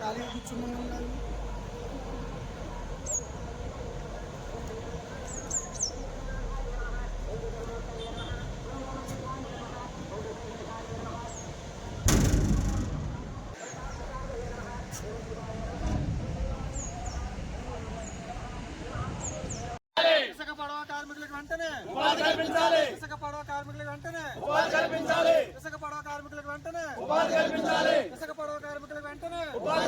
काली कुछ వెంటనే. ఉపాధి కల్పించాలి. ఇసుక పడవ కార్మికులకు వెంటనే. ఉపాధి కల్పించాలి. ఇసుక పడవ కార్మికులకు వెంటనే. ఉపాధి కల్పించాలి. ఇసుక పడవ కార్మికులకు వెంటనే. ఉపాధి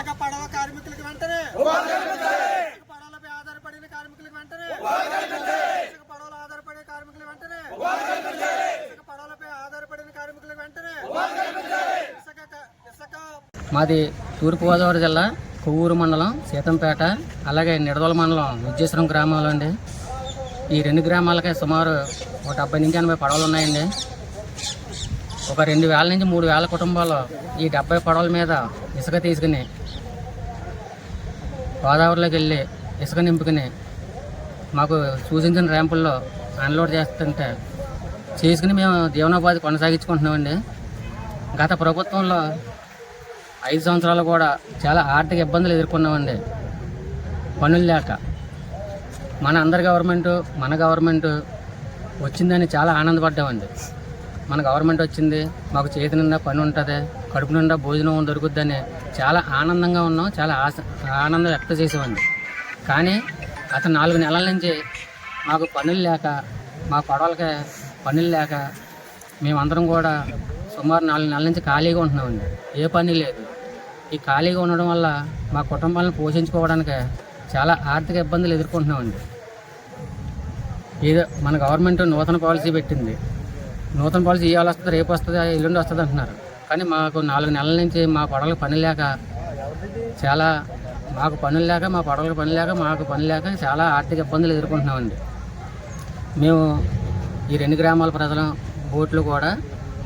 ఇసుక పడవ కార్మికులకు వెంటనే. ఇసుక పడవలపై ఆధారపడిన కార్మికులకు వెంటనే. ఇసుక పడవలు ఆధారపడే కార్మికులు వెంటనే. ఇసుక పడవలపై ఆధారపడిన కార్మికులకు వెంటనే. ఇసుక ఇసుక మాది తూర్పుగోదావరి జిల్లా కొవ్వూరు మండలం సీతంపేట అలాగే నిడదల మండలం విద్యేశ్వరం గ్రామాలు అండి. ఈ రెండు గ్రామాలకే సుమారు ఒక డెబ్బై నుంచి ఎనభై పడవలు ఉన్నాయండి. ఒక రెండు వేల నుంచి మూడు వేల కుటుంబాలు ఈ డెబ్బై పడవల మీద ఇసుక తీసుకుని గోదావరిలోకి వెళ్ళి ఇసుక నింపుకుని మాకు సూచించిన ర్యాంపుల్లో అన్లోడ్ చేస్తుంటే చేసుకుని మేము జీవనోపాధి కొనసాగించుకుంటున్నామండి. గత ప్రభుత్వంలో ఐదు సంవత్సరాలు కూడా చాలా ఆర్థిక ఇబ్బందులు ఎదుర్కొన్నామండి. పనులు లేక మన అందరి గవర్నమెంట్ మన గవర్నమెంట్ వచ్చిందని చాలా ఆనందపడ్డామండి. మన గవర్నమెంట్ వచ్చింది మాకు చేతి నిండా పని ఉంటుంది. కడుపు నిండా భోజనం దొరుకుద్దని చాలా ఆనందంగా ఉన్నాం చాలా ఆశ ఆనందం వ్యక్తం చేసేవాడిని. కానీ అతను నాలుగు నెలల నుంచి మాకు పనులు లేక మా పడవలకి పనులు లేక మేమందరం కూడా సుమారు నాలుగు నెలల నుంచి ఖాళీగా ఉంటున్నామండి. ఏ పని లేదు. ఈ ఖాళీగా ఉండడం వల్ల మా కుటుంబాలను పోషించుకోవడానికి చాలా ఆర్థిక ఇబ్బందులు ఎదుర్కొంటున్నామండి. ఏదో మన గవర్నమెంట్ నూతన పాలసీ పెట్టింది. నూతన పాలసీ ఇవాళ వస్తుంది రేపు వస్తుంది ఎల్లుండి వస్తుంది అంటున్నారు. కానీ మాకు నాలుగు నెలల నుంచి మా పడవలకు పని లేక చాలా మాకు పనులు లేక మా పడవలకు పని లేక మాకు పని లేక చాలా ఆర్థిక ఇబ్బందులు ఎదుర్కొంటున్నామండి. మేము ఈ రెండు గ్రామాల ప్రజలు బోట్లు కూడా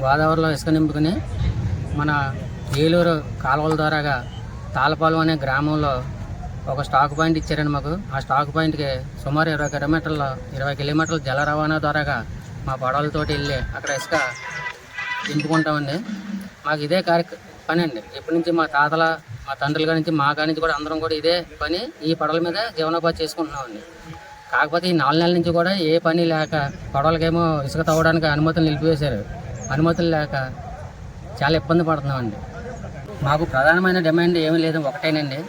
గోదావరిలో ఇసుక నింపుకుని మన ఏలూరు కాలువల ద్వారాగా తాళపాలెం అనే గ్రామంలో ఒక స్టాక్ పాయింట్ ఇచ్చారండి మాకు. ఆ స్టాక్ పాయింట్కి సుమారు ఇరవై కిలోమీటర్లు ఇరవై కిలోమీటర్ల జల రవాణా ద్వారాగా మా పడవలతోటి వెళ్ళి అక్కడ ఇసుక నింపుకుంటామండి. మాకు ఇదే కార్య పని అండి ఇప్పటి నుంచి మా తాతల మా తండ్రుల నుంచి మా కాడి నుంచి కూడా అందరం కూడా ఇదే పని ఈ పడవల మీద జీవనోపాధి చేసుకుంటున్నామండి. కాకపోతే ఈ నాలుగు నెలల నుంచి కూడా ఏ పని లేక పడవలకేమో ఇసుక తవ్వడానికి అనుమతులు నిలిపివేశారు. అనుమతులు లేక చాలా ఇబ్బంది పడుతున్నామండి. మాకు ప్రధానమైన డిమాండ్ ఏమీ లేదు ఒకటేనండి.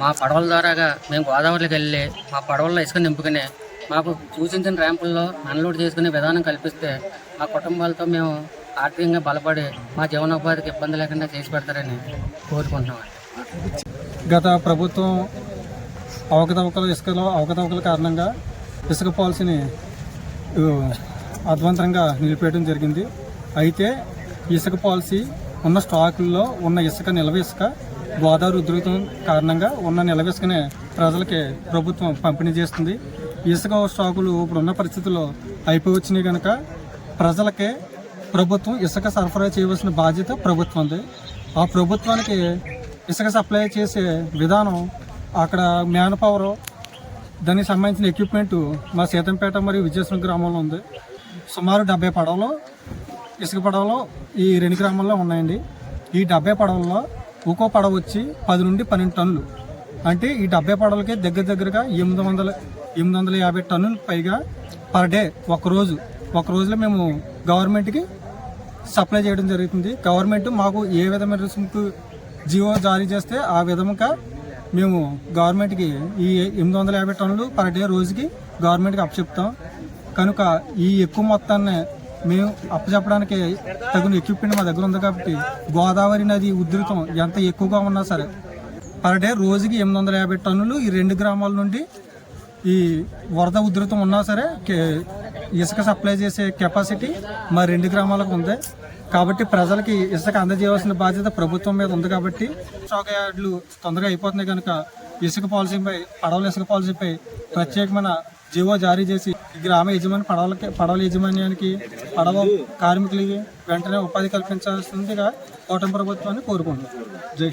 మా పడవల ద్వారాగా మేము గోదావరికి వెళ్ళి మా పడవల్లో ఇసుక నింపుకుని మాకు సూచించిన ర్యాంపుల్లో అన్లోడ్ చేసుకునే విధానం కల్పిస్తే మా కుటుంబాలతో మేము ఆర్థికంగా బలపడి మా జీవనోపాధికి ఇబ్బంది లేకుండా చేసి పెడతారని కోరుకుంటున్నాం. గత ప్రభుత్వం అవకతవకలు ఇసుకలో అవకతవకల కారణంగా ఇసుక పాలసీని ఉ, అధ్వంతరంగా నిలిపేయడం జరిగింది. అయితే ఇసుక పాలసీ ఉన్న స్టాకుల్లో ఉన్న ఇసుక నిల్వ ఇసుక గోదావరి ఉధృతం కారణంగా ఉన్న నిల్వ ఇసుకనే ప్రజలకి ప్రభుత్వం పంపిణీ చేస్తుంది. ఇసుక స్టాకులు ఇప్పుడున్న పరిస్థితుల్లో అయిపోయి వచ్చినాయి కనుక ప్రజలకే ప్రభుత్వం ఇసుక సరఫరా చేయవలసిన బాధ్యత ప్రభుత్వంది. ఆ ప్రభుత్వానికి ఇసుక సప్లై చేసే విధానం అక్కడ మ్యాన్ పవర్ దానికి సంబంధించిన ఎక్విప్మెంట్ మా సీతంపేట మరియు విజయశ్రం గ్రామంలో ఉంది. సుమారు డెబ్బై పడవలు ఇసుక పడవలు ఈ రెండు గ్రామాల్లో ఉన్నాయండి. ఈ డెబ్బై పడవల్లో ఒక్కో పడవ వచ్చి పది నుండి పన్నెండు టన్నులు. అంటే ఈ డెబ్బై పడవలకి దగ్గర దగ్గరగా ఎనిమిది వందల ఎనిమిది వందల యాభై టన్నులు పైగా పర్ డే ఒక రోజు. ఒక రోజులో మేము గవర్నమెంట్కి సప్లై చేయడం జరుగుతుంది. గవర్నమెంట్ మాకు ఏ విధమైన రుసుముకు జియో జారీ చేస్తే ఆ విధముగా మేము గవర్నమెంట్కి ఈ ఎనిమిది వందల యాభై టన్నులు పర్ డే రోజుకి గవర్నమెంట్కి అప్పచెప్తాం. కనుక ఈ ఎక్కువ మొత్తాన్ని మేము అప్పచెప్పడానికి తగిన ఎక్విప్మెంట్ మా దగ్గర ఉంది కాబట్టి గోదావరి నది ఉధృతం ఎంత ఎక్కువగా ఉన్నా సరే పర్ డే రోజుకి ఎనిమిది వందల యాభై టన్నులు ఈ రెండు గ్రామాల నుండి ఈ వరద ఉధృతం ఉన్నా సరే కే- ఇసుక సప్లై చేసే కెపాసిటీ మా రెండు గ్రామాలకు ఉంది. కాబట్టి ప్రజలకి ఇసుక అందజేయవలసిన బాధ్యత ప్రభుత్వం మీద ఉంది కాబట్టి స్టాక్ యార్డులు తొందరగా అయిపోతున్నాయి కనుక ఇసుక పాలసీపై పడవల ఇసుక పాలసీపై ప్రత్యేకమైన జీవో జారీ చేసి గ్రామ యజమాని పడవలకి పడవల యజమాన్యానికి పడవ కార్మికులకి వెంటనే ఉపాధి కల్పించాల్సిందిగా కూటమి ప్రభుత్వాన్ని కోరుకుంటున్నాం. జై